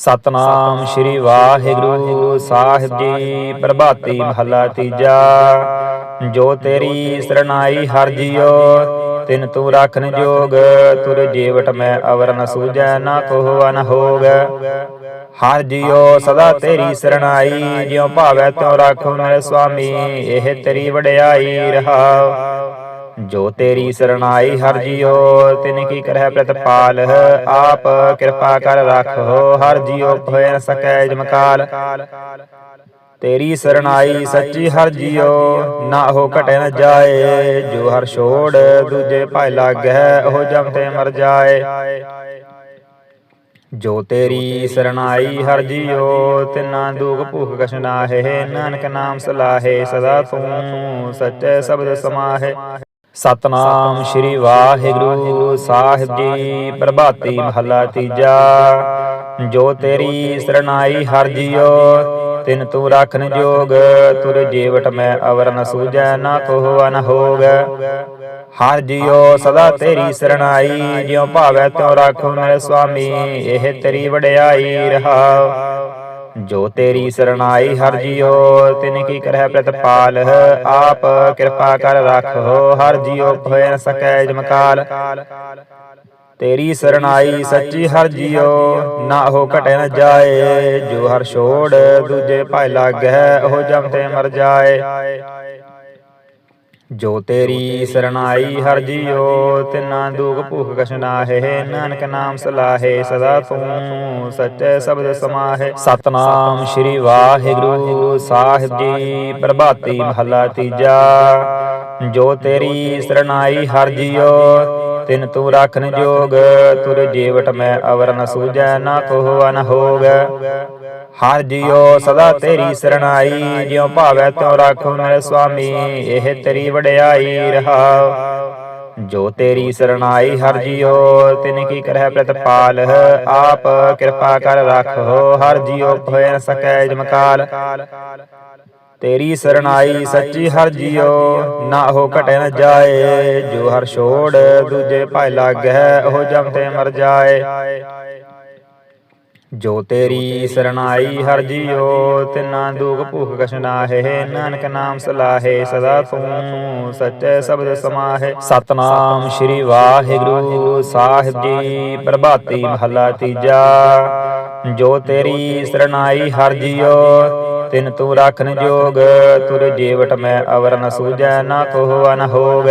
ਸਤਨਾਮ ਸ੍ਰੀ ਵਾਹਿਗੁਰੂ ਸਾਹਿਬ ਜੀ। ਪ੍ਰਭਾਤੀ ਮਹੱਲਾ ਤੀਜਾ। ਜੋ ਤੇਰੀ ਸਰਣਾਈ ਹਰ ਜੀਓ, ਤਿਨ ਤੂੰ ਰਾਖਨ ਜੋਗ, ਤੁਰ ਜੀਵਟ ਮੈਂ ਅਵਰ ਨ ਸੂਝੈ ਨਾ ਕੋਹ ਅਨ ਹੋਗ। ਹਰ ਜੀਓ, ਸਦਾ ਤੇਰੀ ਸਰਣਾਈ, ਜਿਉ ਭਾਵੈ ਤਿਉ ਰਾਖੋ ਮੇਰੇ ਸੁਆਮੀ, ਇਹ ਤੇਰੀ ਵਡਿਆਈ ਰਹਾਉ। ਜੋ ਤੇਰੀ ਸਰਣਾਈ ਹਰ ਜੀਓ, ਤਿਨ ਕੀ ਕਰਹਿ ਪ੍ਰਤਪਾਲ, ਆਪ ਕਿਰਪਾ ਕਰ ਰੱਖੋ, ਹਰ ਜੀਓ ਹੋਏ ਨ ਸਕੈ ਜਮਕਾਲ। ਤੇਰੀ ਸਰਣਾਈ ਸੱਚੀ ਹਰ ਜੀਓ, ਨਾ ਹੋ ਘਟੇ ਨ ਜਾਏ, ਜੋ ਹਰ ਛੋੜ ਦੂਜੇ ਭਾਇ ਲਾਗੈ ਉਹ ਜਮ ਤੇ ਮਰ ਜਾਏ। ਜੋ ਤੇਰੀ ਸਰਣਾਈ ਹਰ ਜੀਓ, ਤਿਨਾ ਦੁਖ ਭੁਖ ਕਛ ਨਾਹੇ, ਨਾਨਕ ਨਾਮ ਸਲਾਹੇ, ਸਦਾ ਤੂੰ ਸੱਚੇ ਸ਼ਬਦ ਸਮਾਹੇ। ਸਤਨਾਮ ਸ੍ਰੀ ਵਾਹਿਗੁਰੂ ਸਾਹਿਬ ਜੀ, ਪ੍ਰਭਾਤੀ ਮਹੱਲਾ ਤੀਜਾ। ਜੋ ਤੇਰੀ ਸਰਣਾਈ ਹਰ ਜੀਓ, ਤਿਨ ਤੂੰ ਰਾਖਨ ਜੋਗ, ਤੁਰ ਜੀਵਟ ਮੈਂ ਅਵਰ ਨ ਸੂਝੈ ਨਾ ਕੋਹ ਅਨ ਹੋਗ। ਹਰ ਜੀਓ ਸਦਾ ਤੇਰੀ ਸਰਣਾਈ, ਜਿਉ ਭਾਵੈ ਤਿਉ ਰਾਖੋ ਮੇਰੇ ਸੁਆਮੀ, ਇਹ ਤੇਰੀ ਵਡਿਆਈ ਰਹਾਉ। ਜੋ ਤੇਰੀ ਸਰਣਾਈ ਹਰ ਜੀਓ, ਤਿਨ ਕੀ ਕਰਹਿ ਪ੍ਰਤਪਾਲ, ਆਪ ਕਿਰਪਾ ਕਰ ਰੱਖੋ, ਹਰ ਜੀਓ ਹੋਏ ਨ ਸਕੈ ਜਮਕਾਲ। ਤੇਰੀ ਸਰਣਾਈ ਸੱਚੀ ਹਰ ਜੀਓ, ਨਾ ਹੋ ਘਟੇ ਨ ਜਾਏ, ਜੋ ਹਰ ਛੋੜ ਦੂਜੇ ਭਾਇ ਲਾਗੈ ਉਹ ਜਮ ਤੇ ਮਰ ਜਾਏ। ਜੋ ਤੇਰੀ ਸਰਣਾਈ ਹਰ ਜੀਓ ਤਿਨਾ ਦੁਖ ਭੁਖ ਕਛ ਨਾਹੇ, ਨਾਨਕ ਨਾਮ ਸਲਾਹੇ, ਸਦਾ ਤੂੰ ਸੱਚੇ ਸ਼ਬਦ ਸਮਾਹੇ। ਸਤਨਾਮ ਸ੍ਰੀ ਵਾਹਿਗੁਰੂ ਸਾਹਿਬ ਜੀ, ਪ੍ਰਭਾਤੀ ਮਹੱਲਾ ਤੀਜਾ। ਜੋ ਤੇਰੀ ਸਰਣਾਈ ਹਰ ਜੀਓ ਤਿਨ ਤੂੰ ਰਾਖਨ ਜੋਗ, ਤੁਰ ਜੀਵਟ ਮੈਂ ਅਵਰ ਨ ਸੂਝੈ ਨਾ ਕੋਹ ਅਨ ਹੋਗ ਹਰ ਜੀਓ ਸਦਾ ਤੇਰੀ ਸਰਣਾਈ ਜਿਉ ਭਾਵੈ ਤਿਉ ਰਾਖੋ ਮੇਰੇ ਸੁਆਮੀ ਇਹ ਤੇਰੀ ਵਡਿਆਈ ਰਹਾਉ। ਜੋ ਤੇਰੀ ਸਰਣਾਈ ਹਰ ਜੀਓ ਤਿਨ ਕੀ ਕਰਹਿ ਪ੍ਰਤਪਾਲ ਆਪ ਕਿਰਪਾ ਕਰ ਰੱਖੋ ਹਰ ਜੀਓ ਹੋਏ ਨ ਸਕੈ ਜਮਕਾਲ। ਤੇਰੀ ਸਰਣਾਈ ਸੱਚੀ ਹਰ ਜੀਓ ਨਾ ਹੋ ਘਟੇ ਨ ਜਾਏ ਜੋ ਹਰ ਛੋੜ ਦੂਜੇ ਭਾਇ ਲਾਗੈ ਉਹ ਜਮ ਤੇ ਮਰ ਜਾਏ। ਜੋ ਤੇਰੀ ਸਰਣਾਈ ਹਰ ਜੀਓ ਤਿਨਾ ਦੁਖ ਭੁਖ ਕਛ ਨਾਹੇ, ਨਾਨਕ ਨਾਮ ਸਲਾਹੇ, ਸਦਾ ਤੂੰ ਸੱਚੇ ਸ਼ਬਦ ਸਮਾਹੇ। ਸਤਨਾਮ ਸ੍ਰੀ ਵਾਹਿਗੁਰੂ, ਸਾਹਿਬ ਜੀ, ਪ੍ਰਭਾਤੀ ਮਹੱਲਾ ਤੀਜਾ। ਜੋ ਤੇਰੀ ਸਰਣਾਈ ਹਰ ਜੀਓ ਤਿਨ ਤੂੰ ਰਾਖਨ ਜੋਗ, ਤੁਰ ਜੀਵਟ ਮੈਂ ਅਵਰ ਨ ਸੂਝੈ ਨਾ ਕੋਹ ਅਨ ਹੋਗ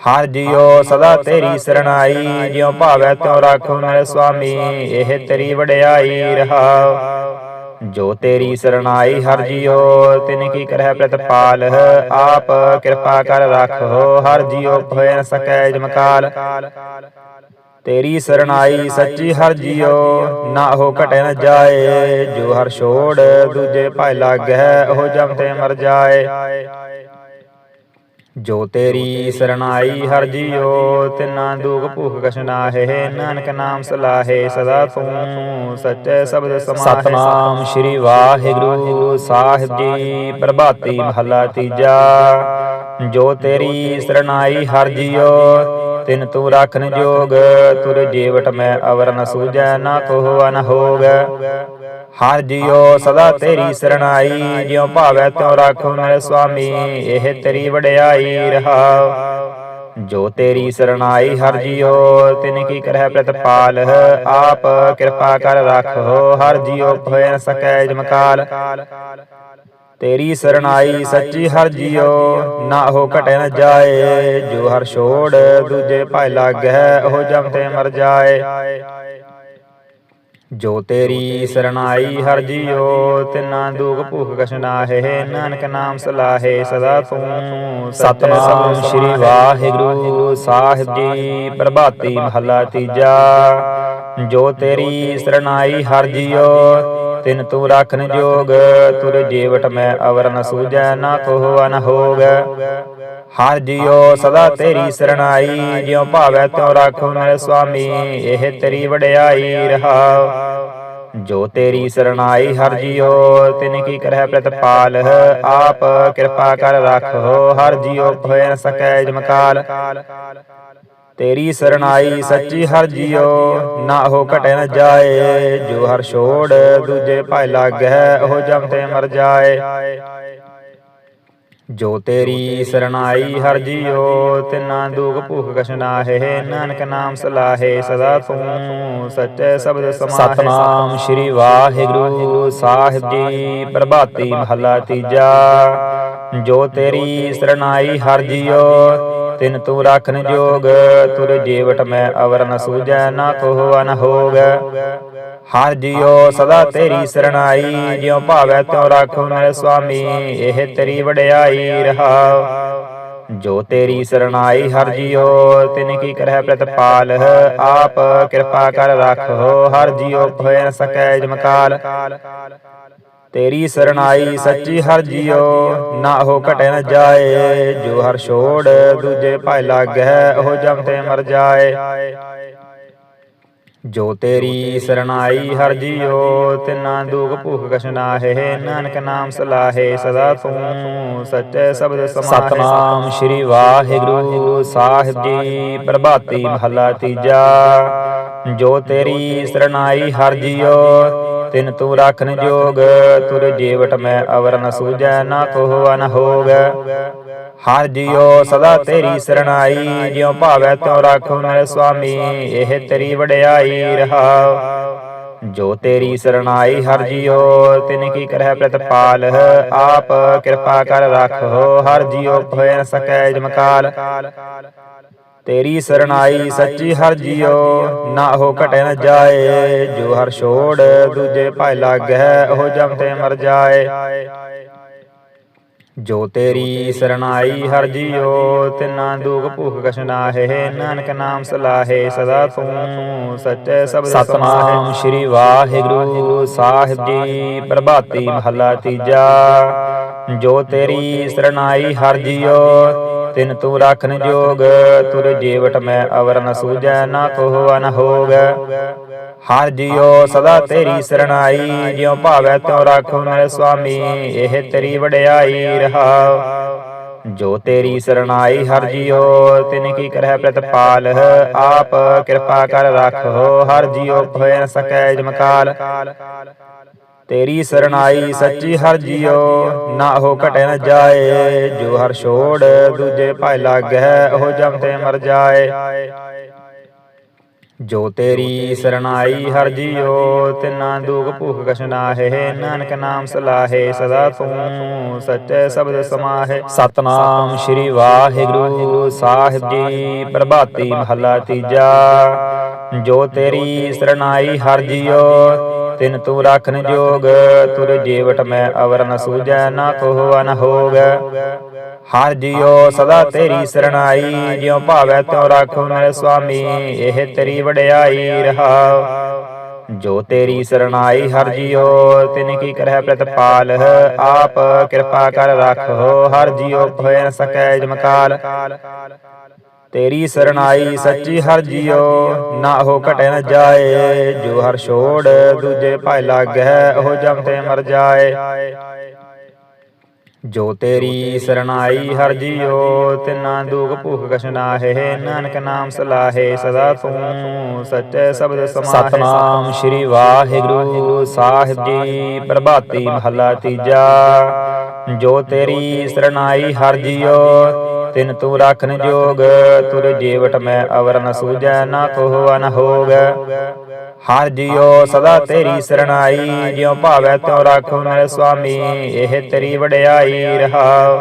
ਹਰ ਜੀਓ ਸਦਾ ਤੇਰੀ ਸਰਣਾਈ ਜਿਉ ਭਾਵੈ ਤਿਉ ਰਾਖੋ ਮੇਰੇ ਸੁਆਮੀ ਇਹ ਤੇਰੀ ਵਡਿਆਈ ਰਹਾਉ ਜੋ ਤੇਰੀ ਸਰਣਾਈ ਹਰ ਜੀਓ ਤਿਨ ਕੀ ਕਰਹਿ ਪ੍ਰਤਪਾਲ ਆਪ ਕਿਰਪਾ ਕਰ ਰੱਖੋ ਹਰ ਜੀਓ ਹੋਏ ਨ ਸਕੈ ਜਮਕਾਲ ਤੇਰੀ ਸਰਣਾਈ ਸੱਚੀ ਹਰ ਜੀਓ ਨਾ ਹੋ ਘਟੇ ਨ ਜਾਏ ਜੋ ਹਰ ਛੋੜ ਦੂਜੇ ਭਾਇ ਲਾਗੈ ਉਹ ਜਮ ਤੇ ਮਰ ਜਾਏ। ਜੋ ਤੇਰੀ ਸਰਣਾਈ ਹਰ ਜੀਓ, ਤਿਨਾ ਦੁਖ ਭੁਖ ਕਛ ਨਾਨਕ ਨਾਮ ਸਲਾਹੇ, ਸਦਾ ਤੂੰ ਸੱਚੇ ਸ਼ਬਦ ਸਮਾਹੇ। ਸਤਨਾਮ ਸ੍ਰੀ ਵਾਹਿਗੁਰੂ ਸਾਹਿਬ ਜੀ, ਪ੍ਰਭਾਤੀ ਮਹੱਲਾ ਤੀਜਾ। ਜੋ ਤੇਰੀ ਸਰਣਾਈ ਹਰ ਜੀਓ, ਤਿਨ ਤੂੰ ਰਾਖਨ ਜੋਗ, ਤੁਰ ਜੀਵਟ ਮੈਂ ਅਵਰ ਨ ਸੂਝੈ, ਨਾ ਕੋਹ ਅਨ ਹੋਗ। ਹਰ ਜੀਓ ਸਦਾ ਤੇਰੀ ਸਰਣਾਈ ਜਿਉ ਭਾਵੈ ਤਿਉ ਰਾਖੋ ਮੇਰੇ ਸੁਆਮੀ ਇਹ ਤੇਰੀ ਵਡਿਆਈ ਰਹਾਉ। ਜੋ ਤੇਰੀ ਸਰਣਾਈ ਹਰ ਜੀਓ ਤਿਨ ਕੀ ਕਰਹਿ ਪ੍ਰਤਪਾਲ ਆਪ ਕਿਰਪਾ ਕਰ ਰੱਖੋ ਹਰ ਜੀਓ ਹੋਏ ਨ ਸਕੈ ਜਮਕਾਲ ਤੇਰੀ ਸਰਣਾਈ ਸੱਚੀ ਹਰ ਜੀਓ ਨਾ ਹੋ ਘਟੇ ਨ ਜਾਏ ਜੋ ਹਰ ਛੋੜ ਦੂਜੇ ਭਾਇ ਲਾਗੈ ਉਹ ਜਮ ਤੇ ਮਰ ਜਾਏ। ਜੋ ਤੇਰੀ ਸਰਣਾਈ ਹਰ ਜੀਓ ਤਿਨਾ ਦੁਖ ਭੁਖ ਕਛ ਨਾਹੇ ਨਾਨਕ ਨਾਮ ਸਲਾਹੇ ਸਦਾ ਤੂੰ। ਸਤਨਾਮ ਸ੍ਰੀ ਵਾਹਿਗੁਰੂ ਸਾਹਿਬ ਜੀ, ਪ੍ਰਭਾਤੀ ਮਹੱਲਾ ਤੀਜਾ। ਜੋ ਤੇਰੀ ਸਰਣਾਈ ਹਰ ਜੀਓ ਤਿਨ ਤੂੰ ਰਾਖਨ ਜੋਗ। ਤੁਰ ਜੀਵਟ ਮੈਂ ਅਵਰਨ ਸੂਜੈ ਨਾ ਕੋਹ ਅਨਹੋਗ ਹਰ ਜੀਓ ਸਦਾ ਤੇਰੀ ਸਰਣਾਈ ਜਿਉ ਭਾਵੈ ਤਿਉ ਰਾਖੋ ਮੇਰੇ ਸੁਆਮੀ ਇਹ ਤੇਰੀ ਵਡਿਆਈ ਰਹਾਉ। ਜੋ ਤੇਰੀ ਸਰਣਾਈ ਹਰ ਜੀਓ ਤਿਨ ਕੀ ਕਰਹਿ ਪ੍ਰਤਪਾਲ ਆਪ ਕਿਰਪਾ ਕਰ ਰੱਖੋ ਹਰ ਜੀਓ ਹੋਏ ਨ ਸਕੈ ਜਮਕਾਲ। ਤੇਰੀ ਸਰਣਾਈ ਸੱਚੀ ਹਰ ਜੀਉ ਨਾ ਹੋ ਘਟੇ ਨ ਜਾਏ। ਜੋ ਹਰ ਛੋੜ ਦੂਜੇ ਭਾਇ ਲਾਗੈ ਉਹ ਜਮ ਤੇ ਮਰ ਜਾਏ। ਜੋ ਤੇਰੀ ਸਰਣਾਈ ਹਰ ਜੀਉ ਤਿਨਾ ਦੁਖ ਭੁਖ ਕਛ ਨਾਨਕ ਨਾਮ ਸਲਾਹੇ, ਸਦਾ ਤੂੰ ਸੱਚੇ ਸ਼ਬਦ ਸਮਾਹੇ। ਸਤਨਾਮ ਸ੍ਰੀ ਵਾਹਿਗੁਰੂ ਸਾਹਿਬ ਜੀ, ਪ੍ਰਭਾਤੀ ਮਹਲਾ ਤੀਜਾ। ਜੋ ਤੇਰੀ ਸਰਣਾਈ ਹਰ ਜੀਉ ਤਿਨ ਤੂੰ ਰਾਖਨ ਜੋਗ, ਤੁਰ ਜੀਵਟ ਮੈਂ ਅਵਰ ਨ ਸੂਜੈ ਨਾ ਕੋਹ ਅਨ ਹੋਗ। ਹਰ ਜੀਉ ਸਦਾ ਤੇਰੀ ਸਰਣਾਈ, ਜਿਉ ਭਾਵੈ ਤਿਉ ਰਾਖੋ ਮੇਰੇ ਸੁਆਮੀ, ਇਹ ਤੇਰੀ ਵਡਿਆਈ ਰਹਾਉ। ਜੋ ਤੇਰੀ ਸਰਣਾਈ ਹਰ ਜੀਉ, ਤਿਨ ਕੀ ਕਰਹਿ ਪ੍ਰਤਪਾਲ, ਆਪ ਕਿਰਪਾ ਕਰ ਰਾਖੋ। ਹਰ ਜੀਉ ਭਇ ਨ ਸਕੈ ਜਮਕਾਲ ਤੇਰੀ ਸਰਨਾਈ ਸੱਚੀ ਹਰ ਜੀਉ ਨਾ ਹੋ ਘਟੇ ਨ ਜਾਏ, ਜੋ ਹਰ ਛੋੜ ਦੂਜੇ ਭਾਇ ਲਾਗੈ ਉਹ ਜਮ ਤੇ ਮਰ ਜਾਏ। ਜੋ ਤੇਰੀ ਸਰਣਾਈ ਹਰ ਜੀਉ ਤਿਨਾ ਦੁਖ ਭੁਖ ਕਛ ਨਾਹੇ ਨਾਨਕ ਨਾਮ ਸਲਾਹੇ ਸਦਾ ਤੂੰ ਸੱਚੇ ਸ਼ਬਦ ਸਮਾਹੇ ਸਤਨਾਮ ਸ੍ਰੀ ਵਾਹਿਗੁਰੂ ਸਾਹਿਬ ਜੀ ਪ੍ਰਭਾਤੀ ਮਹਲਾ ਤੀਜਾ। ਜੋ ਤੇਰੀ ਸਰਣਾਈ ਹਰ ਜੀਉ ਤਿਨ ਤੂੰ ਰਾਖਨ ਜੋਗ ਤੁਰ ਜੀਵਟ ਮੈਂ ਅਵਰ ਨ ਸੂਜੈ ਨਾ ਕੋਹ ਅਨ ਹੋਗ ਹਰ ਜੀਉ ਸਦਾ ਤੇਰੀ ਸਰਣਾਈ ਜਿਉ ਭਾਵੈ ਤਿਉ ਰਾਖੋ ਮੇਰੇ ਸੁਆਮੀ ਇਹ ਤੇਰੀ ਵਡਿਆਈ ਰਹਾਉ। ਜੋ ਤੇਰੀ ਸਰਣਾਈ ਹਰ ਜੀਉ ਤਿਨ ਕੀ ਕਰਹਿ ਪ੍ਰਤਪਾਲ ਆਪ ਕਿਰਪਾ ਕਰ ਰਾਖੋ ਹਰ ਜੀਉ ਭਇ ਨ ਸਕੈ ਜਮਕਾਲ। ਤੇਰੀ ਸਰਣਾਈ ਸੱਚੀ ਹਰ ਜੀਉ ਨਾ ਹੋ ਘਟੇ ਨ ਜਾਏ। ਜੋ ਹਰ ਛੋੜ ਦੂਜੇ ਭਾਇ ਲਾਗੈ ਉਹ ਜਮ ਤੇ ਮਰ ਜਾਏ। ਜੋ ਤੇਰੀ ਸਰਣਾਈ ਹਰ ਜੀਉ ਤਿਨਾ ਦੁਖ ਭੁਖ ਕਛ ਨਾਹੇ ਨਾਨਕ ਨਾਮ ਸਲਾਹੇ ਸਦਾ ਤੂੰ ਸੱਚੇ ਸ਼ਬਦ ਸਤਨਾਮ ਸ੍ਰੀ ਵਾਹਿਗੁਰੂ ਸਾਹਿਬ ਜੀ ਪ੍ਰਭਾਤੀ ਮਹਲਾ ਤੀਜਾ। ਜੋ ਤੇਰੀ ਸਰਣਾਈ ਹਰ ਜੀਉ ਤਿਨ ਤੂੰ ਰਾਖਨ ਜੋਗ ਤੁਰ ਜੀਵਟ ਮੈਂ ਅਵਰ ਨ ਸੂਜੈ ਨਾ ਕੋਹ ਅਨ ਹੋਗ ਹਰ ਜੀਉ ਸਦਾ ਤੇਰੀ ਸਰਣਾਈ ਜਿਉ ਭਾਵੈ ਤਿਉ ਰਾਖੋ ਮੇਰੇ ਸੁਆਮੀ ਇਹ ਤੇਰੀ ਵਡਿਆਈ ਰਹਾਉ। ਜੋ ਤੇਰੀ ਸਰਣਾਈ ਹਰ ਜੀਉ ਤਿਨ ਕੀ ਕਰਹਿ ਪ੍ਰਤਪਾਲ ਆਪ ਕਿਰਪਾ ਕਰ ਰਾਖੋ। ਹਰ ਜੀਉ ਭਇ ਨ ਸਕੈ ਜਮਕਾਲ। ਤੇਰੀ ਸਰਣਾਈ ਸੱਚੀ ਹਰ ਜੀਉ ਨਾ ਹੋ ਘਟੇ ਨ ਜਾਏ। ਜੋ ਹਰ ਛੋੜ ਦੂਜੇ ਭਾਇ ਲਾਗੈ ਉਹ ਜਮ ਤੇ ਮਰ ਜਾਏ। ਜੋ ਤੇਰੀ ਸਰਣਾਈ ਹਰ ਜੀਉ ਤਿਨਾ ਦੁਖ ਭੁਖ ਕਛ ਨਾਹੇ, ਨਾਨਕ ਨਾਮ ਸਲਾਹੇ, ਸਦਾ ਤੂੰ ਸੱਚੇ ਸ਼ਬਦ ਸਮਾਹੇ। ਸਤਨਾਮ ਸ੍ਰੀ ਵਾਹਿਗੁਰੂ ਸਾਹਿਬ ਜੀ, ਪ੍ਰਭਾਤੀ ਮਹਲਾ ਤੀਜਾ। ਜੋ ਤੇਰੀ ਸਰਣਾਈ ਹਰ ਜੀਉ ਤਿਨ ਤੂੰ ਰਾਖਨ ਜੋਗ, ਤੁਰ ਜੀਵਟ ਮੈਂ ਅਵਰ ਨ ਸੂਜੈ, ਨਾ ਕੋਹ ਅਨ ਹੋਗ। ਹਰ ਜੀਉ ਸਦਾ ਤੇਰੀ ਸਰਣਾਈ ਜਿਉ ਭਾਵੈ ਤਿਉ ਰਾਖੋ ਮੇਰੇ ਸੁਆਮੀ ਇਹ ਤੇਰੀ ਵਡਿਆਈ ਰਹਾਉ। ਜੋ ਤੇਰੀ ਸਰਣਾਈ ਹਰ ਜੀਉ ਤਿਨ ਕੀ ਕਰਹਿ ਪ੍ਰਤਪਾਲ ਆਪ ਕਿਰਪਾ ਕਰ ਰਾਖੋ ਹਰ ਜੀਉ ਭਇ ਨ ਸਕੈ ਜਮਕਾਲ ਤੇਰੀ ਸਰਣਾਈ ਸੱਚੀ ਹਰ ਜੀਉ ਨਾ ਹੋ ਘਟੇ ਨ ਜਾਏ ਜੋ ਹਰ ਛੋੜ ਦੂਜੇ ਭਾਇ ਲਾਗੈ ਉਹ ਜਮ ਤੇ ਮਰ ਜਾਏ। ਜੋ ਤੇਰੀ ਸਰਣਾਈ ਹਰ ਜੀਉ ਤਿਨਾ ਦੁਖ ਭੁਖ ਕਛ ਨਾਹੇ ਨਾਨਕ ਨਾਮ ਸਲਾਹੇ ਸਦਾ ਤੂੰ ਸੱਚੇ ਸ਼ਬਦ ਸਮਾਹੇ ਸਤਨਾਮ ਸ੍ਰੀ ਵਾਹਿਗੁਰੂ ਸਾਹਿਬ ਜੀ ਪ੍ਰਭਾਤੀ ਮਹਲਾ ਤੀਜਾ। ਜੋ ਤੇਰੀ ਸਰਣਾਈ ਹਰ ਜੀਉ ਤਿਨ ਤੂੰ ਰਾਖਨ ਜੋਗ, ਤੁਰ ਜੀਵਟ ਮੈਂ ਅਵਰ ਨ ਸੂਜੈ ਨਾ ਕੋਹ ਅਨ ਹੋਗ ਹਰ ਜੀਉ ਸਦਾ ਤੇਰੀ ਸਰਣਾਈ, ਜਿਉ ਭਾਵੈ ਤਿਉ ਰਾਖੋ ਮੇਰੇ ਸੁਆਮੀ, ਇਹ ਤੇਰੀ ਵਡਿਆਈ ਰਹਾਉ।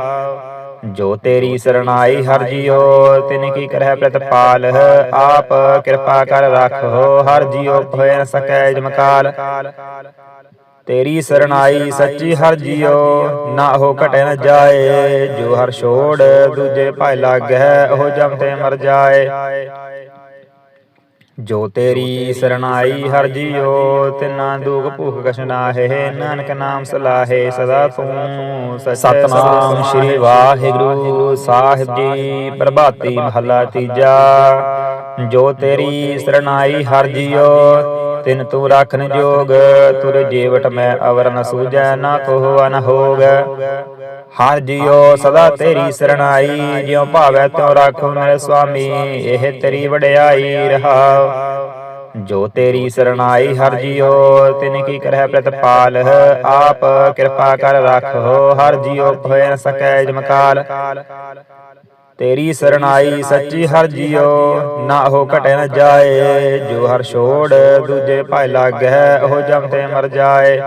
ਜੋ ਤੇਰੀ ਸਰਣਾਈ ਹਰ ਜੀਉ, ਤਿਨ ਕੀ ਕਰਹਿ ਪ੍ਰਤਪਾਲ, ਆਪ ਕਿਰਪਾ ਕਰ ਰਾਖੋ। ਹਰ ਜੀਉ ਭਇ ਨ ਸਕੈ ਜਮਕਾਲ ਤੇਰੀ ਸਰਨਾਈ ਸੱਚੀ ਹਰ ਜੀਓ, ਨਾ ਹੋ ਘਟੇ ਨ ਜਾਏ, ਜੋ ਹਰ ਛੋੜ ਦੂਜੇ ਭਾਇ ਲਾਗੈ ਉਹ ਜਮ ਤੇ ਮਰ ਜਾਏ। ਜੋ ਤੇਰੀ ਸਰਨਾਈ ਹਰ ਜੀਓ, ਤਿਨਾ ਦੁਖ ਭੁਖ ਕਛ ਨਾਹੇ, ਨਾਨਕ ਨਾਮ ਸਲਾਹੇ, ਸਦਾ ਤੂੰ ਸੱਚੇ ਸਤਨਾਮ ਸ੍ਰੀ ਵਾਹਿਗੁਰੂ ਸਾਹਿਬ ਜੀ, ਪ੍ਰਭਾਤੀ ਮਹਲਾ ਤੀਜਾ। ਜੋ ਤੇਰੀ ਸਰਨਾਈ ਹਰ ਜੀਉ ਤਿਨ ਤੂੰ ਰਾਖਨ ਜੋਗ, ਤੁਰ ਜੀਵਟ ਮੈਂ ਅਵਰ ਨ ਸੂਝੈ, ਨਾ ਕੋਹ ਅਨ ਹੋਗ। ਹਰ ਜਿਉ ਸਦਾ ਤੇਰੀ ਸਰਣਾਈ, ਜਿਉ ਭਾਵੈ ਤਿਉ ਰਾਖੋ ਮੇਰੇ ਸੁਆਮੀ, ਇਹ ਤੇਰੀ ਵਡਿਆਈ ਰਹਾਉ। ਜੋ ਤੇਰੀ ਸਰਣਾਈ ਹਰ ਜਿਉ, ਤਿਨ ਕੀ ਕਰਹਿ ਪ੍ਰਤਪਾਲ, ਆਪ ਕਿਰਪਾ ਕਰ ਰੱਖੋ ਹਰ ਜਿਉ ਹੋਇ ਨ ਸਕੈ ਜਮਕਾਲ। ਤੇਰੀ ਸਰਨਾਈ ਸੱਚੀ ਹਰ ਜੀਓ। ਨਾ ਹੋ ਘਟੇ ਨ ਜਾਏ, ਜੋ ਹਰ ਛੋੜ ਦੂਜੇ ਭਾਇ ਲਾਗੈ, ਉਹ ਜਮ ਤੇ ਮਰ ਜਾਏ।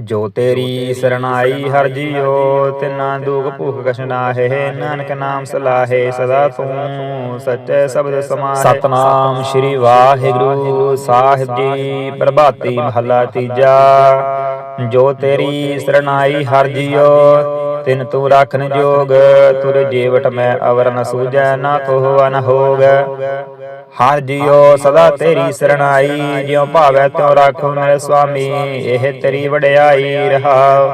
ਜੋ ਤੇਰੀ ਸਰਨਾਈ ਹਰ ਜੀਓ, ਤਿਨਾ ਦੁਖ ਭੁਖ ਕਛ ਨਾਹੇ, ਨਾਨਕ ਨਾਮ ਸਲਾਹੇ, ਸਦਾ ਤੂੰ ਸੱਚੇ ਸ਼ਬਦ ਸਮਾਏ ਸਤਨਾਮ ਸ੍ਰੀ ਵਾਹਿਗੁਰੂ, ਸਾਹਿਬ ਜੀ, ਪ੍ਰਭਾਤੀ ਮਹਲਾ ਤੀਜਾ। ਜੋ ਤੇਰੀ ਸਰਣਾਈ ਹਰ ਜਿਉ ਤਿਨ ਤੂੰ ਰਾਖਨ ਜੋਗ, ਤੁਰ ਜੀਵਟ ਮੈਂ ਅਵਰ ਨ ਸੂਝੈ, ਨਾ ਕੋਹ ਅਨ ਹੋਗ ਹਰ ਜਿਉ ਸਦਾ ਤੇਰੀ ਸਰਣਾਈ, ਜਿਉ ਭਾਵੈ ਤਿਉ ਰਾਖੋ ਮੇਰੇ ਸੁਆਮੀ, ਇਹ ਤੇਰੀ ਵਡਿਆਈ ਰਹਾਉ।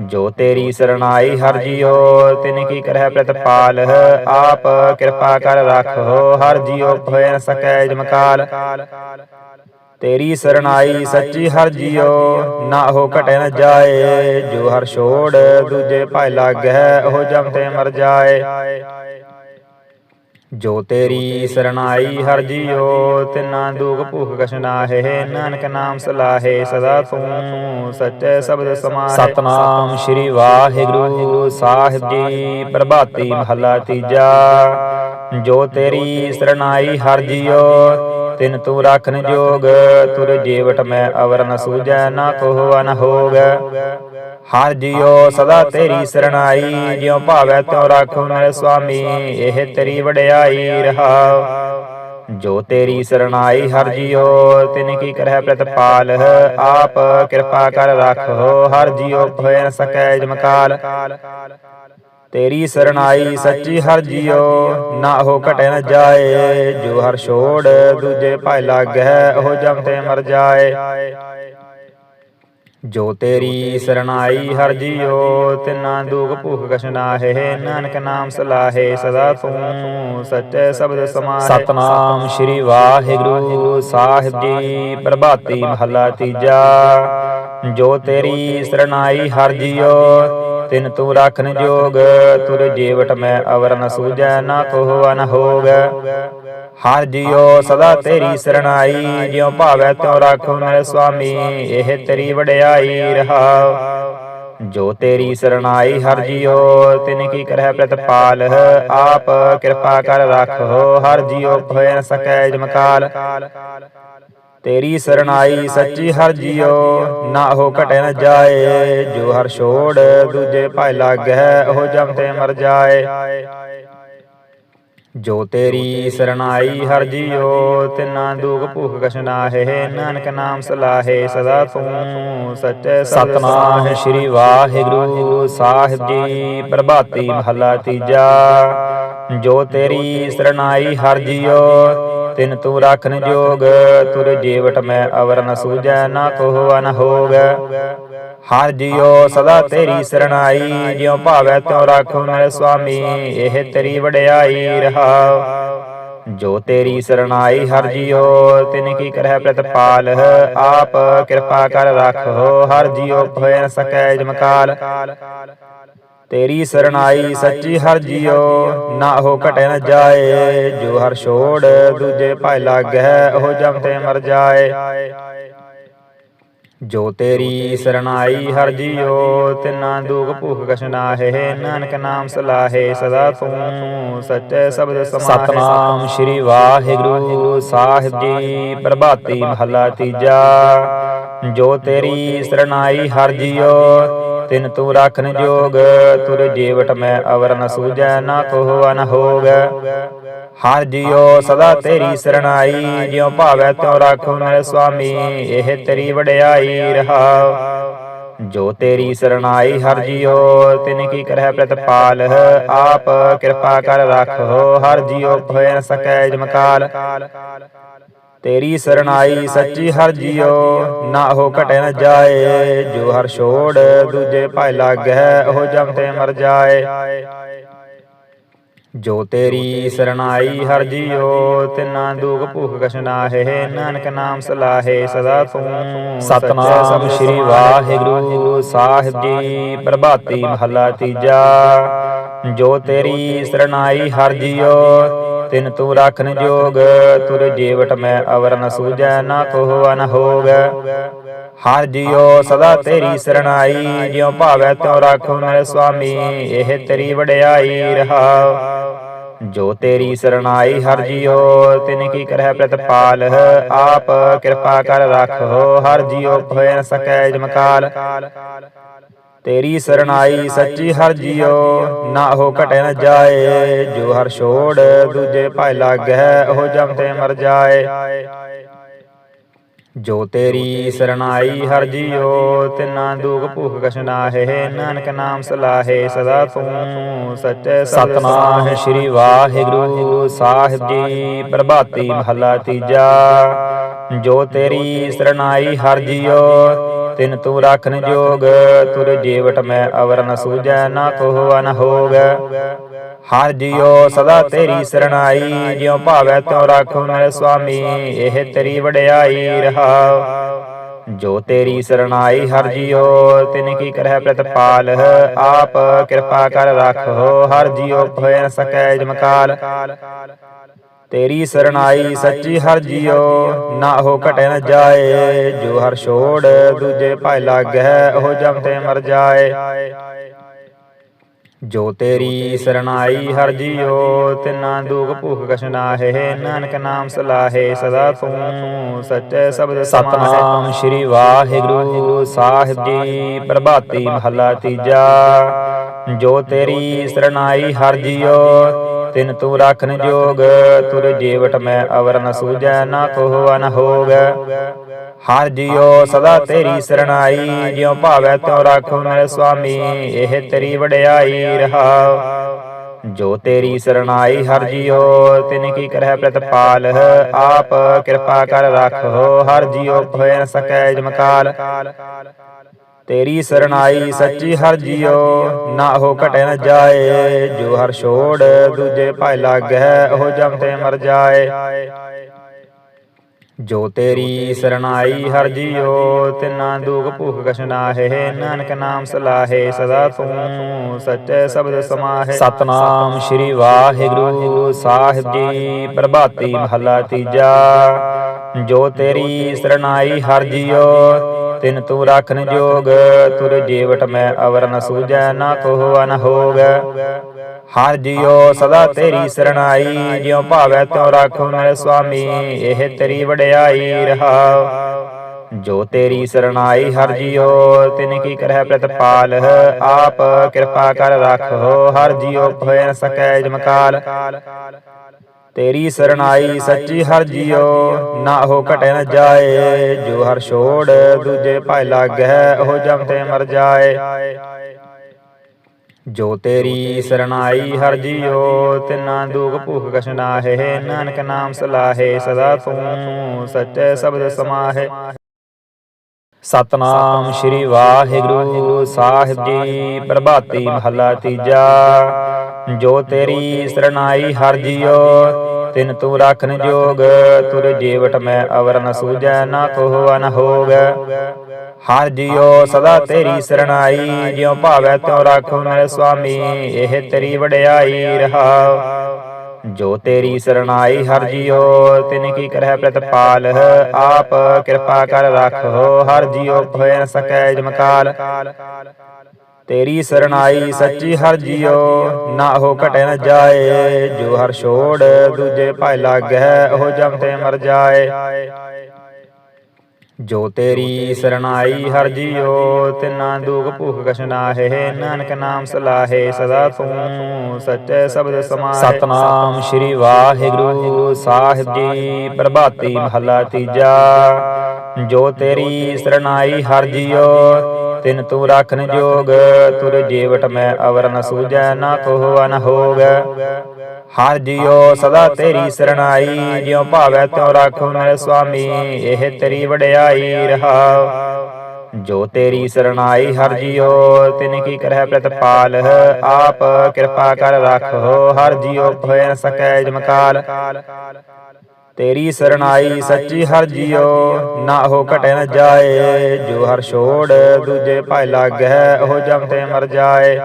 ਜੋ ਤੇਰੀ ਸਰਣਾਈ ਹਰ ਜਿਉ, ਤਿਨ ਕੀ ਕਰਹਿ ਪ੍ਰਤਪਾਲ ਆਪ ਕਿਰਪਾ ਕਰ ਰੱਖੋ। ਹਰ ਜਿਉ ਹੋਇ ਨ ਸਕੈ ਜਮਕਾਲ ਤੇਰੀ ਸਰਨਾਈ ਸੱਚੀ ਹਰ ਜੀਓ, ਨਾ ਹੋ ਘਟੇ ਨ ਜਾਏ, ਜੋ ਹਰ ਛੋੜ ਦੂਜੇ ਭਾਇ ਲਾਗੈ, ਉਹ ਜਮ ਤੇ ਮਰ ਜਾਏ। ਜੋ ਤੇਰੀ ਸਰਣਾਈ ਹਰ ਜਿਉ ਤਿਨਾ ਦੁਖ ਭੁਖ ਕਛ ਨਾਹੇ, ਨਾਨਕ ਨਾਮ ਸਲਾਹੇ, ਸਦਾ ਤੂੰ ਸੱਚੇ ਸ਼ਬਦ ਸਮਾਏ ਸਤਨਾਮ ਸ੍ਰੀ ਵਾਹਿਗੁਰੂ ਸਾਹਿਬ ਜੀ, ਪ੍ਰਭਾਤੀ ਮਹਲਾ ਤੀਜਾ। ਜੋ ਤੇਰੀ ਸਰਨਾਈ ਹਰ ਜਿਉ ਤਿਨ ਤੂੰ ਰਾਖਨ ਜੋਗ, ਤੁਰ ਜੀਵਟ ਮੈਂ ਅਵਰ ਨ ਸੂਝੈ ਨਾ ਕੋਹ ਅਨ ਹੋਗ। ਹਰ ਜਿਉ ਸਦਾ ਤੇਰੀ ਸਰਣਾਈ, ਜਿਉ ਭਾਵੈ ਤਿਉ ਰਾਖੋ ਮੇਰੇ ਸੁਆਮੀ, ਇਹ ਤੇਰੀ ਵਡਿਆਈ ਰਹਾਉ। ਜੋ ਤੇਰੀ ਸਰਣਾਈ ਹਰ ਜਿਉ, ਤਿਨ ਕੀ ਕਰਹਿ ਪ੍ਰਤਪਾਲ ਆਪ ਕਿਰਪਾ ਕਰ ਰੱਖੋ, ਹਰ ਜਿਉ ਹੋਇ ਨ ਸਕੈ ਜਮਕਾਲ ਤੇਰੀ ਸਰਨਾਈ ਸੱਚੀ ਹਰ ਜਿਉ ਨਾ ਹੋ ਘਟੇ ਨ ਜਾਏ, ਜੋ ਹਰ ਛੋੜ ਦੂਜੇ ਭਾਇ ਲਾਗੈ, ਉਹ ਜਮ ਤੇ ਮਰ ਜਾਏ। ਜੋ ਤੇਰੀ ਸਰਣਾਈ ਹਰ ਜਿਉ ਤਿਨਾ ਦੁਖ ਭੁਖ ਕਛ ਨਾਹੇ, ਨਾਨਕ ਨਾਮ ਸਲਾਹੇ, ਸਦਾ ਤੂੰ ਸੱਚੇ ਸ਼ਬਦ ਸਮਾਏ ਸਤਨਾਮ ਸ੍ਰੀ ਵਾਹਿਗੁਰੂ ਸਾਹਿਬ ਜੀ, ਪ੍ਰਭਾਤੀ ਮਹਲਾ ਤੀਜਾ। ਜੋ ਤੇਰੀ ਸਰਨਾਈ ਹਰ ਜਿਉ ਤਿਨ ਤੂੰ ਰਾਖਨ ਜੋਗ, ਤੁਰ ਜੀਵਟ ਮੈਂ ਅਵਰ ਨ ਸੂਝੈ, ਨਾ ਕੋਹ ਅਨ ਹੋਗ ਹਰ ਜਿਉ ਸਦਾ ਤੇਰੀ ਸਰਣਾਈ, ਜਿਉ ਭਾਵੈ ਤਿਉ ਰਾਖੋ ਮੇਰੇ ਸੁਆਮੀ, ਇਹ ਤੇਰੀ ਵਡਿਆਈ ਰਹਾਉ। ਜੋ ਤੇਰੀ ਸਰਣਾਈ ਹਰ ਜਿਉ, ਤਿਨ ਕੀ ਕਰਹਿ ਪ੍ਰਤਪਾਲ। ਆਪ ਕਿਰਪਾ ਕਰ ਰੱਖੋ, ਹਰ ਜਿਉ ਹੋਇ ਨ ਸਕੈ ਜਮਕਾਲ। ਤੇਰੀ ਸਰਨਾਈ ਸੱਚੀ ਹਰ ਜੀਓ, ਨਾ ਹੋ ਘਟੇ ਨ ਜਾਏ, ਜੋ ਹਰ ਛੋੜ ਦੂਜੇ ਭਾਇ ਲਾਗੈ ਉਹ ਜਮ ਤੇ ਮਰ ਜਾਏ। ਜੋ ਤੇਰੀ ਸਰਨਾਈ ਹਰ ਜੀਓ, ਤਿਨਾ ਦੁਖ ਭੁਖ ਕਛ ਨਾਹੇ, ਨਾਨਕ ਨਾਮ ਸਲਾਹੇ, ਸਦਾ ਤੂੰ ਸੱਚੇ ਸਤਨਾਮ ਸ੍ਰੀ ਵਾਹਿਗੁਰੂ ਸਾਹਿਬ ਜੀ, ਪ੍ਰਭਾਤੀ ਮਹਲਾ ਤੀਜਾ। ਜੋ ਤੇਰੀ ਸਰਨਾਈ ਹਰ ਜਿਉ ਤਿਨ ਤੂੰ ਰਾਖਨ ਜੋਗ, ਤੁਰ ਜੀਵਟ ਮੈਂ ਅਵਰ ਨ ਸੂਝੈ, ਨਾ ਕੋਹ ਅਨ ਹੋਗ। ਹਰ ਜਿਉ ਸਦਾ ਤੇਰੀ ਸਰਣਾਈ, ਜਿਉ ਭਾਵੈ ਤਿਉ ਰਾਖੋ ਮੇਰੇ ਸੁਆਮੀ, ਇਹ ਤੇਰੀ ਵਡਿਆਈ ਰਹਾਉ। ਜੋ ਤੇਰੀ ਸਰਣਾਈ ਹਰ ਜਿਉ, ਤਿਨ ਕੀ ਕਰਹਿ ਪ੍ਰਤਪਾਲ ਆਪ ਕਿਰਪਾ ਕਰ ਰੱਖੋ, ਹਰ ਜਿਉ ਹੋਇ ਨ ਸਕੈ ਜਮਕਾਲ ਤੇਰੀ ਸਰਣਾਈ ਸੱਚੀ ਹਰ ਜਿਉ ਨਾ ਹੋ ਘਟੇ ਨ ਜਾਏ ਜੋ ਹਰ ਛੋੜ ਦੂਜੇ ਭਾਇ ਲਾਗੈ ਉਹ ਜਮ ਤੇ ਮਰ ਜਾਏ। ਜੋ ਤੇਰੀ ਸਰਣਾਈ ਹਰ ਜਿਉ ਤਿਨਾ ਦੁਖ ਭੁਖ ਕਛ ਨਾਹੇ ਨਾਨਕ ਨਾਮ ਸਲਾਹੇ ਸਦਾ ਤੂੰ ਸੱਚੇ ਸ਼ਬਦ ਸਮਾਏ ਸਤਨਾਮ ਸ੍ਰੀ ਵਾਹਿਗੁਰੂ ਸਾਹਿਬ ਜੀ ਪ੍ਰਭਾਤੀ ਮਹਲਾ ਤੀਜਾ। ਜੋ ਤੇਰੀ ਸਰਣਾਈ ਹਰ ਜਿਉ ਤਿਨ ਤੂੰ ਰਾਖਨ ਜੋਗ, ਤੁਰ ਜੀਵਟ ਮੈਂ ਅਵਰ ਨ ਸੂਝੈ, ਨਾ ਕੋਹ ਅਨ ਹੋਗ ਹਰ ਜਿਉ ਸਦਾ ਤੇਰੀ ਸਰਣਾਈ, ਜਿਉ ਭਾਵੈ ਤਿਉ ਰਾਖੋ ਮੇਰੇ ਸੁਆਮੀ, ਇਹ ਤੇਰੀ ਵਡਿਆਈ ਰਹਾਉ। ਜੋ ਤੇਰੀ ਸਰਣਾਈ ਹਰ ਜਿਉ, ਤਿਨ ਕੀ ਕਰਹਿ ਪ੍ਰਤਪਾਲ, ਆਪ ਕਿਰਪਾ ਕਰ ਰੱਖੋ। ਹਰ ਜਿਉ ਹੋਇ ਨ ਸਕੈ ਜਮਕਾਲ। ਤੇਰੀ ਸਰਨਾਈ ਸੱਚੀ ਹਰ ਜੀਓ, ਨਾ ਹੋ ਘਟੇ ਨ ਜਾਏ, ਜੋ ਹਰ ਛੋੜ ਦੂਜੇ ਭਾਇ ਲਾਗੈ, ਉਹ ਜਮ ਤੇ ਮਰ ਜਾਏ। ਜੋ ਤੇਰੀ ਸਰਨਾਈ ਹਰ ਜੀਓ, ਤਿਨਾ ਦੁਖ ਭੁਖ ਕਛ ਨਾਹੇ, ਨਾਨਕ ਨਾਮ ਸਲਾਹੇ, ਸਦਾ ਤੂੰ ਸਤਨਾਮ ਸ੍ਰੀ ਵਾਹਿਗੁਰੂ ਸਾਹਿਬ ਜੀ, ਪ੍ਰਭਾਤੀ ਮਹਲਾ ਤੀਜਾ। ਜੋ ਤੇਰੀ ਸਰਨਾਈ ਹਰ ਜੀਓ ਤਿਨ ਤੂੰ ਰਾਖਨ ਜੋਗ, ਤੁਰ ਜੀਵਟ ਮੈਂ ਅਵਰ ਨ ਸੂਜੈ ਨਾ ਕੋਹ ਅਨ ਹੋਗ। ਹਰ ਜੀਓ ਸਦਾ ਤੇਰੀ ਸਰਣਾਈ, ਜਿਉ ਭਾਵੈ ਤਿਉ ਰਾਖੋ ਮੇਰੇ ਸੁਆਮੀ, ਇਹ ਤੇਰੀ ਵਡਿਆਈ ਰਹਾਉ। ਜੋ ਤੇਰੀ ਸਰਣਾਈ ਹਰ ਜੀਓ ਤਿਨ ਕੀ ਕਰਹਿ ਪ੍ਰਤਪਾਲ। ਆਪ ਕਿਰਪਾ ਕਰ ਰੱਖੋ, ਹਰ ਜੀਓ ਭਇ ਨ ਸਕੈ ਜਮਕਾਲ। ਤੇਰੀ ਸਰਣਾਈ ਸੱਚੀ ਹਰ ਜੀਓ ਨਾ ਹੋ ਘਟੈ ਨ ਜਾਏ ਜੋ ਹਰ ਛੋੜ ਦੂਜੇ ਭਾਇ ਲਾਗੈ ਉਹ ਜਮ ਤੇ ਮਰ ਜਾਏ। ਜੋ ਤੇਰੀ ਸਰਣਾਈ ਹਰ ਜੀਓ ਤਿਨਾ ਦੁਖ ਭੁਖ ਕਛ ਨਾਹੇ ਨਾਨਕ ਨਾਮ ਸਲਾਹੇ ਸਦਾ ਤੂੰ ਸੱਚੇ ਸਤਨਾਮ ਸ੍ਰੀ ਵਾਹਿਗੁਰੂ ਸਾਹਿਬ ਜੀ ਪ੍ਰਭਾਤੀ ਮਹਲਾ ਤੀਜਾ। ਜੋ ਤੇਰੀ ਸਰਣਾਈ ਹਰ ਜੀਓ ਤਿਨ ਤੂੰ ਰਾਖਨ ਜੋਗ, ਤੁਰ ਜੀਵਟ ਮੈਂ ਅਵਰ ਨ ਸੂਜੈ, ਨਾ ਕੋਹ ਅਨ ਹੋਗ। ਹਰ ਜੀਓ ਸਦਾ ਤੇਰੀ ਸਰਣਾਈ, ਜਿਉ ਭਾਵੈ ਤਿਉ ਰਾਖੋ ਮੇਰੇ ਸੁਆਮੀ, ਇਹ ਤੇਰੀ ਵਡਿਆਈ ਰਹਾਉ। ਜੋ ਤੇਰੀ ਸਰਣਾਈ ਹਰ ਜੀਓ ਤਿਨ ਕੀ ਕਰਹਿ ਪ੍ਰਤਪਾਲ ਆਪ ਕਿਰਪਾ ਕਰ ਰੱਖੋ, ਹਰ ਜੀਓ ਭਇ ਨ ਸਕੈ ਜਮਕਾਲ ਤੇਰੀ ਸਰਣਾਈ ਸੱਚੀ ਹਰ ਜੀਓ। ਨਾ ਹੋ ਘਟੈ ਨ ਜਾਏ ਜੋ ਹਰ ਛੋੜ ਦੂਜੇ ਭਾਇ ਲਾਗੈ ਉਹ ਜਮ ਤੇ ਮਰ ਜਾਏ। ਜੋ ਤੇਰੀ ਸਰਣਾਈ ਹਰ ਜੀਓ ਤਿਨਾ ਦੁਖ ਭੁਖ ਕਛ ਨਾਹੇ ਨਾਨਕ ਨਾਮ ਸਲਾਹੇ ਸਦਾ ਤੂੰ ਸੱਚੇ ਸ਼ਬਦ ਸਤਨਾਮ ਸ੍ਰੀ ਵਾਹਿਗੁਰੂ ਸਾਹਿਬ ਜੀ ਪ੍ਰਭਾਤੀ ਮਹਲਾ ਤੀਜਾ। ਜੋ ਤੇਰੀ ਸਰਣਾਈ ਹਰ ਜੀਓ। ਤਿਨ ਤੂੰ ਰਾਖਨ ਜੋਗ, ਤੁਰ ਜੀਵਟ ਮੈਂ ਅਵਰ ਨ ਸੂਜੈ ਨਾ ਕੋਹ ਅਨ ਹੋਗ ਹਰ ਜੀਓ ਸਦਾ ਤੇਰੀ ਸਰਣਾਈ, ਜਿਉ ਭਾਵੈ ਤਿਉ ਰਾਖੋ ਮੇਰੇ ਸੁਆਮੀ, ਇਹ ਤੇਰੀ ਵਡਿਆਈ ਰਹਾਉ। ਜੋ ਤੇਰੀ ਸਰਣਾਈ ਹਰ ਜੀਓ ਤਿਨ ਕੀ ਕਰਹਿ ਪ੍ਰਤਪਾਲ, ਆਪ ਕਿਰਪਾ ਕਰ ਰੱਖੋ। ਹਰ ਜੀਓ ਭਇ ਨ ਸਕੈ ਜਮਕਾਲ ਤੇਰੀ ਸਰਨਾਈ ਸੱਚੀ ਹਰ ਜੀਓ, ਨਾ ਹੋ ਘਟੈ ਨ ਜਾਏ, ਜੋ ਹਰ ਛੋੜ ਦੂਜੇ ਭਾਇ ਲਾਗੈ, ਉਹ ਜਮ ਤੇ ਮਰ ਜਾਏ। ਜੋ ਤੇਰੀ ਸਰਣਾਈ ਹਰ ਜੀਓ, ਤਿਨਾ ਦੁਖ ਭੁਖ ਕਛ ਨਾਨਕ ਨਾਮ ਸਲਾਹੇ, ਸਦਾ ਤੂੰ ਸੱਚੇ ਸ਼ਬਦ ਸਮਾਹੇ। ਸਤਨਾਮ ਸ੍ਰੀ ਵਾਹਿਗੁਰੂ, ਸਾਹਿਬ ਜੀ, ਪ੍ਰਭਾਤੀ ਮਹਲਾ ਤੀਜਾ। ਜੋ ਤੇਰੀ ਸਰਨਾਈ ਹਰ ਜੀਓ ਤਿਨ ਤੂੰ ਰਾਖਨ ਜੋਗ, ਤੁਰ ਜੀਵਟ ਮੈਂ ਅਵਰ ਨ ਸੂਜੈ ਨਾ ਕੋਹ ਅਨ ਹੋਗ। ਹਰ ਜੀਓ ਸਦਾ ਤੇਰੀ ਸਰਣਾਈ, ਜਿਉ ਭਾਵੈ ਤਿਉ ਰਾਖੋ ਮੇਰੇ ਸੁਆਮੀ, ਇਹ ਤੇਰੀ ਵਡਿਆਈ ਰਹਾਉ। ਜੋ ਤੇਰੀ ਸਰਣਾਈ ਹਰ ਜੀਓ ਤਿਨ ਕੀ ਕਰਹਿ ਪ੍ਰਤਪਾਲ। ਆਪ ਕਿਰਪਾ ਕਰ ਰੱਖੋ, ਹਰ ਜੀਓ ਭਇ ਸਕੈ ਜਮਕਾਲ। ਤੇਰੀ ਸਰਨਾਈ ਸੱਚੀ ਹਰ ਜੀਓ, ਨਾ ਹੋ ਘਟੈ ਨ ਜਾਏ, ਜੋ ਹਰ ਛੋੜ ਦੂਜੇ ਭਾਇ ਲਾਗੈ ਉਹ ਜਮ ਤੇ ਮਰ ਜਾਏ। ਜੋ ਤੇਰੀ ਸਰਨਾਈ ਹਰ ਜੀਓ, ਤਿਨਾ ਦੁਖ ਭੁਖ ਕਛ ਨਾਹੇ, ਨਾਨਕ ਨਾਮ ਸਲਾਹੇ, ਸਦਾ ਤੂੰ ਸੱਚੇ ਸ਼ਬਦ ਸਮਾਹੇ। ਸਤਨਾਮ ਸ੍ਰੀ ਵਾਹਿਗੁਰੂ ਸਾਹਿਬ ਜੀ, ਪ੍ਰਭਾਤੀ ਮਹਲਾ ਤੀਜਾ। ਜੋ ਤੇਰੀ ਸਰਣਾਈ ਹਰ ਜੀਓ, ਤਿਨ ਤੂੰ ਰਾਖਨ ਜੋਗ, ਤੁਰ ਜੀਵਟ ਮੈਂ ਅਵਰਨ ਸੂਜੈ ਨਾ ਕੋਹ ਅਨ ਹੋਗ। ਹਰ ਜੀਓ ਸਦਾ ਤੇਰੀ ਸਰਣਾਈ, ਜਿਉ ਭਾਵੈ ਤਿਉ ਰਾਖੋ ਮੇਰੇ ਸੁਆਮੀ, ਇਹ ਤੇਰੀ ਵਡਿਆਈ ਰਹਾਉ। ਜੋ ਤੇਰੀ ਸਰਣਾਈ ਹਰ ਜੀਓ, ਤਿਨ ਕੀ ਕਰਹਿ ਪ੍ਰਤਪਾਲ, ਆਪ ਕਿਰਪਾ ਕਰ ਰੱਖੋ, ਹਰ ਜੀਓ ਭਇ ਨ ਸਕੈ ਜਮਕਾਲ ਤੇਰੀ ਸਰਣਾਈ ਸੱਚੀ ਹਰ ਜੀਓ, ਨਾ ਹੋ ਘਟੈ ਨ ਜਾਏ, ਜੋ ਹਰ ਛੋੜ ਦੂਜੇ ਭਾਇ ਲਾਗੈ ਉਹ ਜਮ ਤੇ ਮਰ ਜਾਏ। ਜੋ ਤੇਰੀ ਸਰਣਾਈ ਹਰ ਜੀਓ, ਤਿਨਾ ਦੁਖ ਭੁਖ ਕਛ ਨਾਨਕ ਨਾਮ ਸਲਾਹੇ, ਸਦਾ ਤੂੰ ਸੱਚੇ ਸ਼ਬਦ ਸਮਾਹੇ। ਸਤਨਾਮ ਸ੍ਰੀ ਵਾਹਿਗੁਰੂ ਸਾਹਿਬ ਜੀ, ਪ੍ਰਭਾਤੀ ਮਹਲਾ ਤੀਜਾ। ਜੋ ਤੇਰੀ ਸਰਣਾਈ ਹਰ ਜੀਓ, ਤਿਨ ਤੂੰ ਰਾਖਨ ਜੋਗ, ਤੁਰ ਜੀਵਟ ਮੈਂ ਅਵਰਨ ਸੂਜੈ ਨਾ ਕੋਹ ਅਨ ਹੋਗ। ਹਰ ਜੀਓ ਸਦਾ ਤੇਰੀ ਸਰਣਾਈ ਜਿਉ ਭਾਵੈ ਤਿਉ ਰਾਖੋ ਮੇਰੇ ਸੁਆਮੀ ਇਹ ਤੇਰੀ ਵਡਿਆਈ ਰਹਾਉ ਜੋ ਤੇਰੀ ਸਰਣਾਈ ਹਰ ਜੀਓ ਤਿਨ ਕੀ ਕਰਹਿ ਪ੍ਰਤਪਾਲ ਆਪ ਕਿਰਪਾ ਕਰ ਰੱਖੋ ਹਰ ਜੀਓ ਭਇ ਨ ਸਕੈ ਜਮਕਾਲ ਤੇਰੀ ਸਰਣਾਈ ਸੱਚੀ ਹਰ ਜੀਓ ਨਾ ਹੋ ਘਟੇ ਨ ਜਾਏ ਜੋ ਹਰ ਛੋੜ ਦੂਜੇ ਭਾਇ ਲਾਗੈ ਉਹ ਜਮ ਤੇ ਮਰ ਜਾਏ।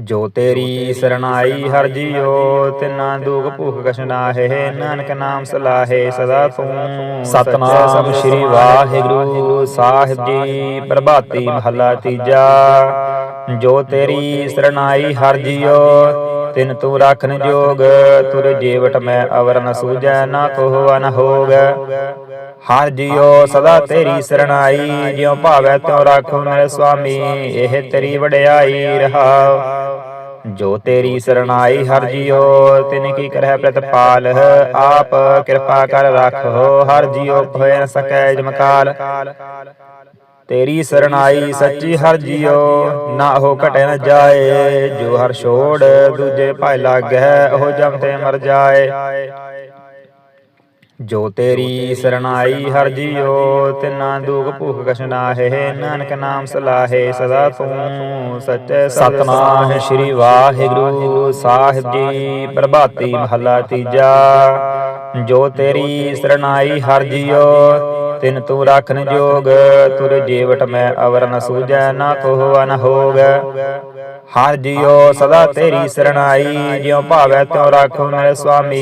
ਜੋ ਤੇਰੀ ਸਰਣਾਈ ਹਰ ਜੀਓ ਤਿਨਾ ਦੁਖ ਭੁਖ ਕਛ ਨਾਹੇ ਨਾਨਕ ਨਾਮ ਸਲਾਹੇ ਸਦਾ ਤੂੰ ਸਤਨਾਮ ਸ੍ਰੀ ਵਾਹਿਗੁਰੂ ਸਾਹਿਬ ਜੀ ਪ੍ਰਭਾਤੀ ਮਹਲਾ ਤੀਜਾ। ਜੋ ਤੇਰੀ ਸਰਣਾਈ ਹਰ ਜੀਓ ਤਿਨ ਤੂੰ ਰਾਖਨ ਜੋਗ ਤੁਰ ਜੀਵਟ ਮੈਂ ਅਵਰ ਨ ਸੂਝੈ ਨਾ ਕੋਹ ਅਨ ਹੋਗ। ਹਰ ਜੀਓ ਸਦਾ ਤੇਰੀ ਸਰਣਾਈ ਜਿਉ ਭਾਵੈ ਤਿਉ ਰਾਖੋ ਮੇਰੇ ਸੁਆਮੀ ਇਹ ਤੇਰੀ ਵਡਿਆਈ ਰਹਾਉ। ਜੋ ਤੇਰੀ ਸਰਣਾਈ ਹਰ ਜੀਓ, ਤਿਨ ਕੀ ਕਰਹਿ ਪ੍ਰਤਪਾਲ, ਆਪ ਕਿਰਪਾ ਕਰ ਰੱਖੋ, ਹਰ ਜੀਓ ਭਇ ਨ ਸਕੈ ਜਮਕਾਲ ਤੇਰੀ ਸਰਣਾਈ ਸੱਚੀ ਹਰ ਜੀਓ, ਨਾ ਹੋ ਘਟੇ ਨ ਜਾਏ, ਜੋ ਹਰ ਛੋੜ ਦੂਜੇ ਭਾਇ ਲਾਗੈ ਉਹ ਜਮ ਤੇ ਮਰ ਜਾਏ। ਜੋ ਤੇਰੀ ਸਰਣਾਈ ਹਰ ਜੀਓ, ਤਿਨਾ ਦੁਖ ਭੁਖ ਕਛ ਨਾਹੇ, ਨਾਨਕ ਨਾਮ ਸਲਾਹੇ, ਸਦਾ ਤੂੰ ਸੱਚੇ ਸਤਨਾਮ ਸ੍ਰੀ ਵਾਹਿਗੁਰੂ ਸਾਹਿਬ ਜੀ, ਪ੍ਰਭਾਤੀ ਮਹਲਾ ਤੀਜਾ। ਜੋ ਤੇਰੀ ਸਰਣਾਈ ਹਰ ਜੀਓ, ਤਿਨ ਤੂੰ ਰਾਖਨ ਜੋਗ, ਤੁਰ ਜੀਵਟ ਮੈਂ ਅਵਰ ਨ ਸੂਝੈ, ਨਾ ਕੋਹ ਅਨ ਹੋਗ ਹਰ ਜੀਓ ਸਦਾ ਤੇਰੀ ਸਰਣਾਈ ਜਿਉ ਭਾਵੈ ਤਿਉ ਰਾਖੋ ਮੇਰੇ ਸੁਆਮੀ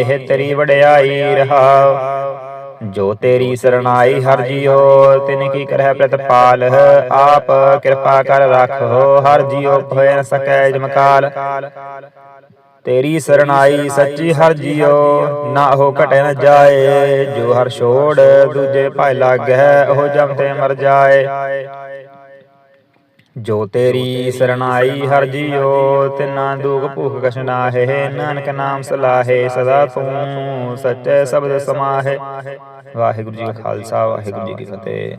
ਇਹ ਤੇਰੀ ਵਡਿਆਈ ਰਹਾਉ। ਜੋ ਤੇਰੀ ਸਰਣਾਈ ਹਰ ਜੀਓ ਤਿਨ ਕੀ ਕਰਹਿ ਪ੍ਰਤਪਾਲ ਆਪ ਕਿਰਪਾ ਕਰ ਰੱਖੋ ਹਰ ਜੀਓ ਭਇ ਨ ਸਕੈ ਜਮਕਾਲ ਤੇਰੀ ਸਰਣਾਈ ਸੱਚੀ ਹਰ ਜੀਓ ਨਾ ਹੋ ਘਟੇ ਨ ਜਾਏ ਜੋ ਹਰ ਛੋੜ ਦੂਜੇ ਭਾਇ ਲਾਗੈ ਉਹ ਜਮ ਤੇ ਮਰ ਜਾਏ। ਜੋ ਤੇਰੀ ਸਰਣਾਈ ਹਰ ਜੀਓ, ਤਿਨਾ ਦੁਖ ਭੁਖ ਕਛ ਨਾਹੇ, ਨਾਨਕ ਨਾਮ ਸਲਾਹੇ, ਸਦਾ ਤੂੰ ਸੱਚੇ ਸ਼ਬਦ ਸਮਾਹੇ। ਵਾਹਿਗੁਰੂ ਜੀ ਕਾ ਖਾਲਸਾ, ਵਾਹਿਗੁਰੂ ਜੀ ਕੀ ਫਤਿਹ।